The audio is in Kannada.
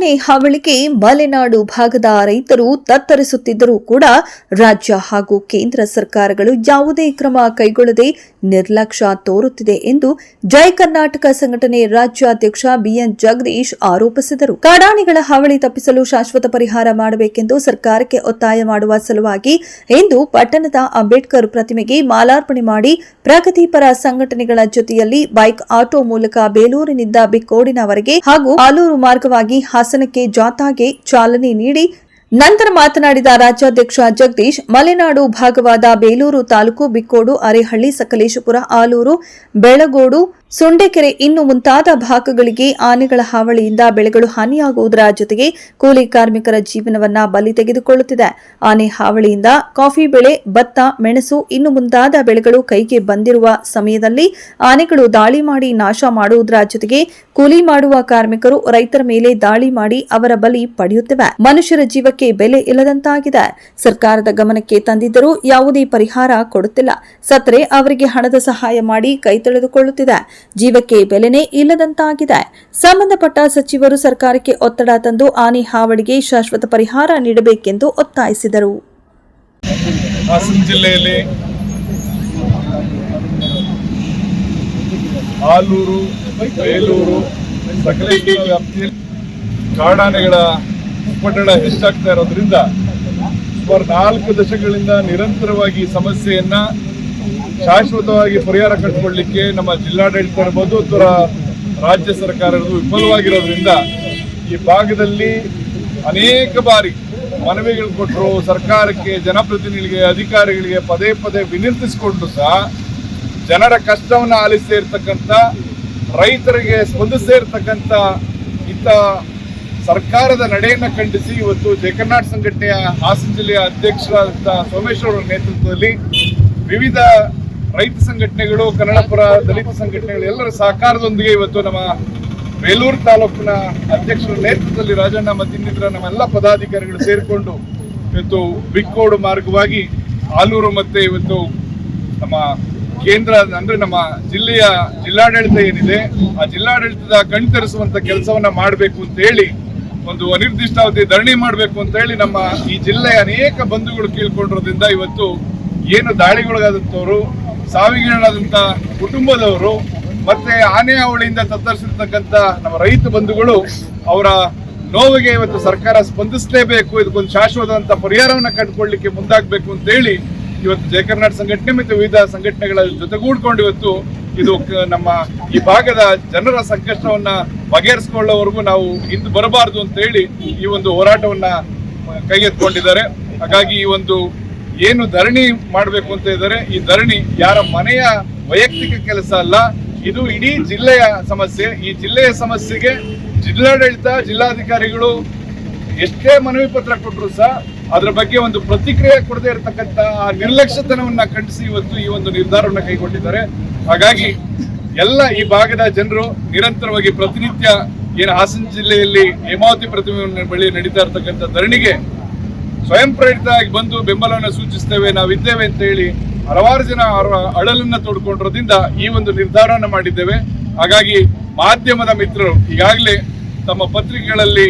ಕಾಡಾನೆ ಹಾವಳಿಗೆ ಮಲೆನಾಡು ಭಾಗದ ರೈತರು ತತ್ತರಿಸುತ್ತಿದ್ದರೂ ಕೂಡ ರಾಜ್ಯ ಹಾಗೂ ಕೇಂದ್ರ ಸರ್ಕಾರಗಳು ಯಾವುದೇ ಕ್ರಮ ಕೈಗೊಳ್ಳದೆ ನಿರ್ಲಕ್ಷ್ಯ ತೋರುತ್ತಿದೆ ಎಂದು ಜೈ ಕರ್ನಾಟಕ ಸಂಘಟನೆ ರಾಜ್ಯಾಧ್ಯಕ್ಷ ಬಿಎನ್ ಜಗದೀಶ್ ಆರೋಪಿಸಿದರು. ಕಾಡಾನೆಗಳ ಹಾವಳಿ ತಪ್ಪಿಸಲು ಶಾಶ್ವತ ಪರಿಹಾರ ಮಾಡಬೇಕೆಂದು ಸರ್ಕಾರಕ್ಕೆ ಒತ್ತಾಯ ಮಾಡುವ ಸಲುವಾಗಿ ಇಂದು ಪಟ್ಟಣದ ಅಂಬೇಡ್ಕರ್ ಪ್ರತಿಮೆಗೆ ಮಾಲಾರ್ಪಣೆ ಮಾಡಿ ಪ್ರಗತಿಪರ ಸಂಘಟನೆಗಳ ಜೊತೆಯಲ್ಲಿ ಬೈಕ್, ಆಟೋ ಮೂಲಕ ಬೇಲೂರಿನಿಂದ ಬಿಕ್ಕೋಡಿನವರೆಗೆ ಹಾಗೂ ಆಲೂರು ಮಾರ್ಗವಾಗಿ ಹಾಸನಕ್ಕೆ ಜಾಥಾಗೆ ಚಾಲನೆ ನೀಡಿ ನಂತರ ಮಾತನಾಡಿದ ರಾಜ್ಯಾಧ್ಯಕ್ಷ ಜಗದೀಶ್, ಮಲೆನಾಡು ಭಾಗವಾದ ಬೇಲೂರು ತಾಲೂಕು ಬಿಕ್ಕೋಡು, ಅರೆಹಳ್ಳಿ, ಸಕಲೇಶಪುರ, ಆಲೂರು, ಬೆಳಗೋಡು ಸೊಂಡೆಕೆರೆ ಇನ್ನು ಮುಂತಾದ ಭಾಗಗಳಿಗೆ ಆನೆಗಳ ಹಾವಳಿಯಿಂದ ಬೆಳೆಗಳು ಹಾನಿಯಾಗುವುದರ ಜೊತೆಗೆ ಕೂಲಿ ಕಾರ್ಮಿಕರ ಜೀವನವನ್ನ ಬಲಿ ತೆಗೆದುಕೊಳ್ಳುತ್ತಿದೆ. ಆನೆ ಹಾವಳಿಯಿಂದ ಕಾಫಿ ಬೆಳೆ, ಭತ್ತ, ಮೆಣಸು, ಇನ್ನು ಮುಂತಾದ ಬೆಳೆಗಳು ಕೈಗೆ ಬಂದಿರುವ ಸಮಯದಲ್ಲಿ ಆನೆಗಳು ದಾಳಿ ಮಾಡಿ ನಾಶ ಮಾಡುವುದರ ಜೊತೆಗೆ ಕೂಲಿ ಮಾಡುವ ಕಾರ್ಮಿಕರು ರೈತರ ಮೇಲೆ ದಾಳಿ ಮಾಡಿ ಅವರ ಬಲಿ ಪಡೆಯುತ್ತಿವೆ. ಮನುಷ್ಯರ ಜೀವಕ್ಕೆ ಬೆಲೆ ಇಲ್ಲದಂತಾಗಿದೆ. ಸರ್ಕಾರದ ಗಮನಕ್ಕೆ ತಂದಿದ್ದರೂ ಯಾವುದೇ ಪರಿಹಾರ ಕೊಡುತ್ತಿಲ್ಲ. ಸತ್ತರೆ ಅವರಿಗೆ ಹಣದ ಸಹಾಯ ಮಾಡಿ ಕೈ ತೊಳೆದುಕೊಳ್ಳುತ್ತಿದೆ. ಜೀವಕ್ಕೆ ಬೆಲೆನೇ ಇಲ್ಲದಂತಾಗಿದೆ. ಸಂಬಂಧಪಟ್ಟ ಸಚಿವರು ಸರ್ಕಾರಕ್ಕೆ ಒತ್ತಡ ತಂದು ಆನೆ ಹಾವಳಿಗೆ ಶಾಶ್ವತ ಪರಿಹಾರ ನೀಡಬೇಕೆಂದು ಒತ್ತಾಯಿಸಿದರು. ಜಿಲ್ಲೆಯಲ್ಲಿ ಆಲೂರು ಬೇಲೂರು ಸಕಲೇಶ್ವರ ವ್ಯಾಪ್ತಿಯಲ್ಲಿ ಕಾಡಾನೆಗಳ ಉಪಟಳ ಹೆಚ್ಚಾಗ್ತಾ ಇರೋದ್ರಿಂದ ಸುಮಾರು ನಾಲ್ಕು ದಶಕಗಳಿಂದ ನಿರಂತರವಾಗಿ ಸಮಸ್ಯೆಯನ್ನ ಶಾಶ್ವತವಾಗಿ ಪರಿಹಾರ ಕಟ್ಟಿಕೊಳ್ಳಿಕ್ಕೆ ನಮ್ಮ ಜಿಲ್ಲಾಡಳಿತ ಇರ್ಬೋದು ಅಥವಾ ರಾಜ್ಯ ಸರ್ಕಾರಗಳು ವಿಫಲವಾಗಿರೋದ್ರಿಂದ ಈ ಭಾಗದಲ್ಲಿ ಅನೇಕ ಬಾರಿ ಮನವಿಗಳು ಕೊಟ್ಟರು. ಸರ್ಕಾರಕ್ಕೆ, ಜನಪ್ರತಿನಿಧಿಗಳಿಗೆ, ಅಧಿಕಾರಿಗಳಿಗೆ ಪದೇ ಪದೇ ವಿನಂತಿಸಿಕೊಂಡು ಸಹ ಜನರ ಕಷ್ಟವನ್ನು ಆಲಿಸದೇ ಇರತಕ್ಕಂಥ, ರೈತರಿಗೆ ಸ್ಪಂದಿಸದೇ ಇರತಕ್ಕಂಥ ಇಂಥ ಸರ್ಕಾರದ ನಡೆಯನ್ನು ಖಂಡಿಸಿ ಇವತ್ತು ಜಯಕರ್ನಾಟ ಸಂಘಟನೆಯ ಹಾಸನ ಜಿಲ್ಲೆಯ ಅಧ್ಯಕ್ಷರಾದಂಥ ಸೋಮೇಶ್ವರ ನೇತೃತ್ವದಲ್ಲಿ ವಿವಿಧ ರೈತ ಸಂಘಟನೆಗಳು, ಕನ್ನಡಪುರ ದಲಿತ ಸಂಘಟನೆಗಳು ಎಲ್ಲರ ಸಹಕಾರದೊಂದಿಗೆ ಇವತ್ತು ನಮ್ಮ ಬೇಲೂರು ತಾಲೂಕಿನ ಅಧ್ಯಕ್ಷರ ನೇತೃತ್ವದಲ್ಲಿ ರಾಜಣ್ಣ ಮತ್ತು ಇನ್ನಿತರ ನಮ್ಮೆಲ್ಲ ಪದಾಧಿಕಾರಿಗಳು ಸೇರಿಕೊಂಡು ಇವತ್ತು ಬಿಕ್ಕೋಡು ಮಾರ್ಗವಾಗಿ ಆಲೂರು ಮತ್ತೆ ಇವತ್ತು ನಮ್ಮ ಕೇಂದ್ರ, ಅಂದ್ರೆ ನಮ್ಮ ಜಿಲ್ಲೆಯ ಜಿಲ್ಲಾಡಳಿತ ಏನಿದೆ, ಆ ಜಿಲ್ಲಾಡಳಿತದ ಕಣ್ತರಿಸುವಂತ ಕೆಲಸವನ್ನ ಮಾಡಬೇಕು ಅಂತ ಹೇಳಿ, ಒಂದು ಅನಿರ್ದಿಷ್ಟಾವಧಿ ಧರಣಿ ಮಾಡಬೇಕು ಅಂತ ಹೇಳಿ ನಮ್ಮ ಈ ಜಿಲ್ಲೆಯ ಅನೇಕ ಬಂಧುಗಳು ಕೇಳ್ಕೊಂಡಿರೋದ್ರಿಂದ ಇವತ್ತು ಏನು ದಾಳಿಗೊಳಗಾದಂಥವ್ರು, ಸಾವಿಗೀಡಾದಂಥ ಕುಟುಂಬದವರು, ಮತ್ತೆ ಆನೆ ಅವಳಿಯಿಂದ ತತ್ತರಿಸಿರ್ತಕ್ಕಂಥ ನಮ್ಮ ರೈತ ಬಂಧುಗಳು ಅವರ ನೋವಿಗೆ ಇವತ್ತು ಸರ್ಕಾರ ಸ್ಪಂದಿಸಲೇಬೇಕು, ಇದಕ್ಕೊಂದು ಶಾಶ್ವತವಂತ ಪರಿಹಾರವನ್ನ ಕಂಡುಕೊಳ್ಳಲಿಕ್ಕೆ ಮುಂದಾಗಬೇಕು ಅಂತ ಹೇಳಿ ಇವತ್ತು ಜಯ ಕರ್ನಾಟಕ ಸಂಘಟನೆ ಮತ್ತು ವಿವಿಧ ಸಂಘಟನೆಗಳ ಜೊತೆಗೂಡ್ಕೊಂಡು ಇವತ್ತು ಇದು ನಮ್ಮ ಈ ಭಾಗದ ಜನರ ಸಂಕಷ್ಟವನ್ನ ಬಗೆಹರಿಸಿಕೊಳ್ಳೋವರೆಗೂ ನಾವು ಹಿಂದೆ ಬರಬಾರದು ಅಂತ ಹೇಳಿ ಈ ಒಂದು ಹೋರಾಟವನ್ನ ಕೈಗೆತ್ತಿಕೊಂಡಿದ್ದಾರೆ. ಹಾಗಾಗಿ ಈ ಒಂದು ಏನು ಧರಣಿ ಮಾಡಬೇಕು ಅಂತ ಇದ್ದಾರೆ, ಈ ಧರಣಿ ಯಾರ ಮನೆಯ ವೈಯಕ್ತಿಕ ಕೆಲಸ ಅಲ್ಲ, ಇದು ಇಡೀ ಜಿಲ್ಲೆಯ ಸಮಸ್ಯೆ. ಈ ಜಿಲ್ಲೆಯ ಸಮಸ್ಯೆಗೆ ಜಿಲ್ಲಾಡಳಿತ, ಜಿಲ್ಲಾಧಿಕಾರಿಗಳು ಎಷ್ಟೇ ಮನವಿ ಪತ್ರ ಕೊಟ್ಟರು ಸಹ ಅದರ ಬಗ್ಗೆ ಒಂದು ಪ್ರತಿಕ್ರಿಯೆ ಕೊಡದೇ ಇರತಕ್ಕಂತ ಆ ನಿರ್ಲಕ್ಷ್ಯತನವನ್ನ ಖಂಡಿಸಿ ಇವತ್ತು ಈ ಒಂದು ನಿರ್ಧಾರವನ್ನು ಕೈಗೊಂಡಿದ್ದಾರೆ. ಹಾಗಾಗಿ ಎಲ್ಲ ಈ ಭಾಗದ ಜನರು ನಿರಂತರವಾಗಿ ಪ್ರತಿನಿತ್ಯ ಏನು ಹಾಸನ ಜಿಲ್ಲೆಯಲ್ಲಿ ಹೇಮಾವತಿ ಪ್ರತಿಮೆ ಬಳಿ ನಡೀತಾ ಇರತಕ್ಕಂಥ ಧರಣಿಗೆ ಸ್ವಯಂ ಪ್ರೇರಿತವಾಗಿ ಬಂದು ಬೆಂಬಲವನ್ನು ಸೂಚಿಸ್ತೇವೆ, ನಾವಿದ್ದೇವೆ ಅಂತ ಹೇಳಿ ಹಲವಾರು ಜನ ಅಳಲನ್ನ ತೋಡ್ಕೊಂಡಿರೋದ್ರಿಂದ ಈ ಒಂದು ನಿರ್ಧಾರವನ್ನು ಮಾಡಿದ್ದೇವೆ. ಹಾಗಾಗಿ ಮಾಧ್ಯಮದ ಮಿತ್ರರು ಈಗಾಗಲೇ ತಮ್ಮ ಪತ್ರಿಕೆಗಳಲ್ಲಿ